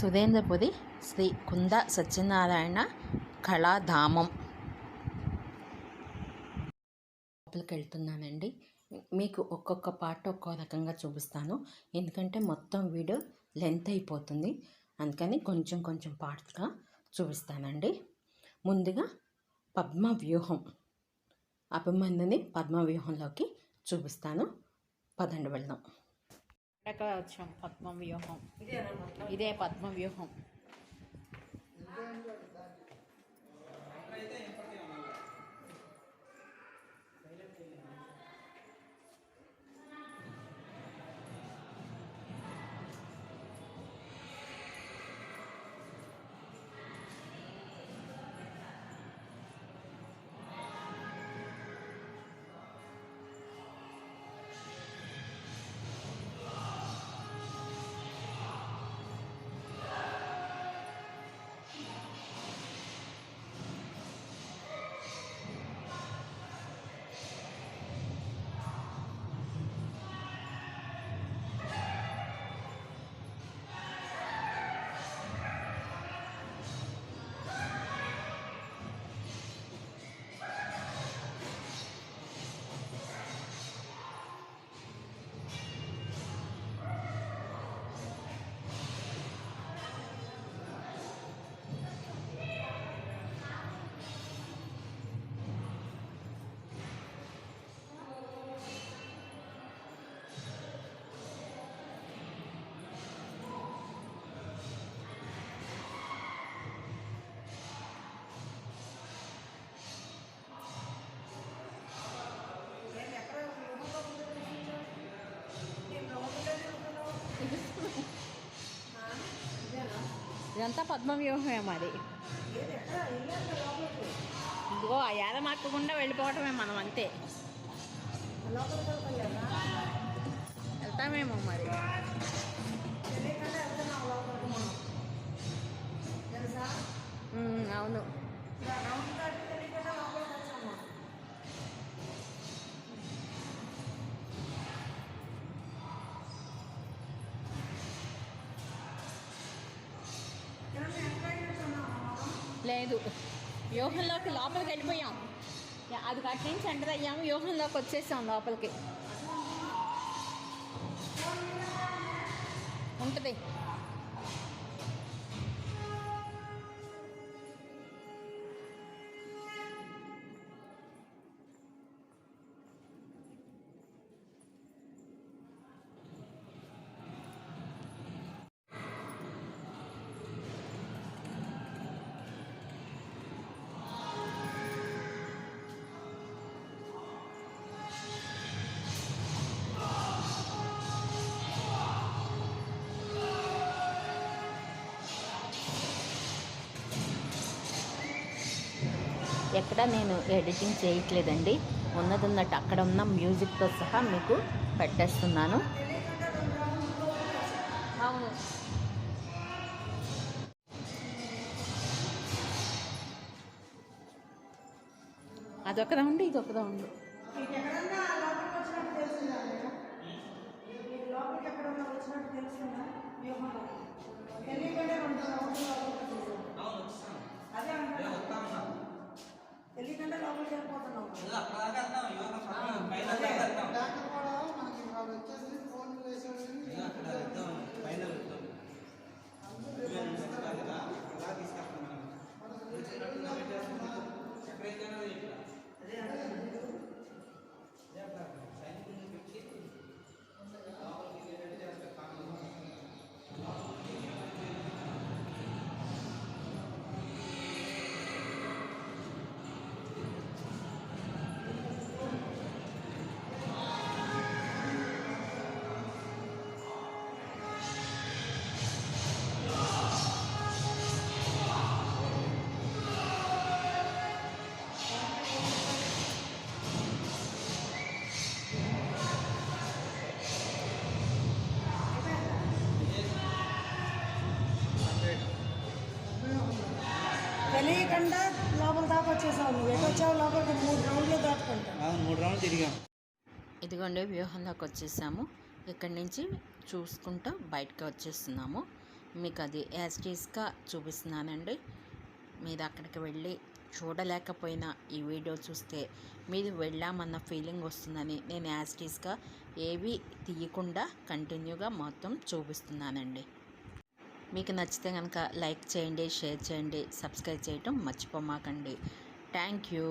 సుధేంద్రపురి శ్రీ కుంద సత్యనారాయణ కళాధామం. లోపలికి వెళ్తున్నానండి మీకు ఒక్కొక్క పార్ట్ ఒక్కో రకంగా చూపిస్తాను. ఎందుకంటే మొత్తం వీడియో లెంత్ అయిపోతుంది. అందుకని కొంచెం కొంచెం పార్ట్స్గా చూపిస్తానండి. ముందుగా పద్మ వ్యూహం అభిమన్యుని పద్మ వ్యూహంలోకి చూపిస్తాను. పదండి వెళ్దాం. వచ్చాం పద్మ వ్యూహం ఇదే పద్మ వ్యూహం ఇదంతా పద్మ వ్యూహమే మరి. ఇదిగో ఆ యాద మార్కకుండా వెళ్ళిపోవటమే మనం అంతే. వెళ్తామేమో మరి. అవును. లేదు. వ్యూహంలోకి లోపలికి వెళ్ళిపోయాం. అది కట్ నుంచి ఎంటర్ అయ్యాము. వ్యూహంలోకి వచ్చేసాం లోపలికి. ఉంటుంది. ఎక్కడ నేను ఎడిటింగ్ చేయట్లేదండి. ఉన్నది ఉన్నట్టు అక్కడ ఉన్న మ్యూజిక్తో సహా మీకు పెట్టేస్తున్నాను. అవును. అదొక రౌండ్ ఇదొక రౌండ్ తెలియకుండా లోపల దాకా వచ్చేసావు నువ్వు. ఎటు వచ్చావు లోపలికి మూడు రౌండ్లు దాటుకుంటా అవును మూడు రౌండ్లు తిరిగాం. ఇదిగోండి వ్యూహంలోకి వచ్చేసాము. ఇక్కడి నుంచి చూసుకుంటూ బయటకు వచ్చేస్తున్నాము. మీకు అది యాస్టీస్గా చూపిస్తున్నానండి. మీరు అక్కడికి వెళ్ళి చూడలేకపోయినా ఈ వీడియో చూస్తే మీరు వెళ్ళామన్న ఫీలింగ్ వస్తుందని నేను యాస్టీస్గా ఏవి తీయకుండా కంటిన్యూగా మొత్తం చూపిస్తున్నానండి. మీకు నచ్చితే కనుక లైక్ చేయండి షేర్ చేయండి సబ్స్క్రైబ్ చేయటం మర్చిపోమాకండి. Thank you.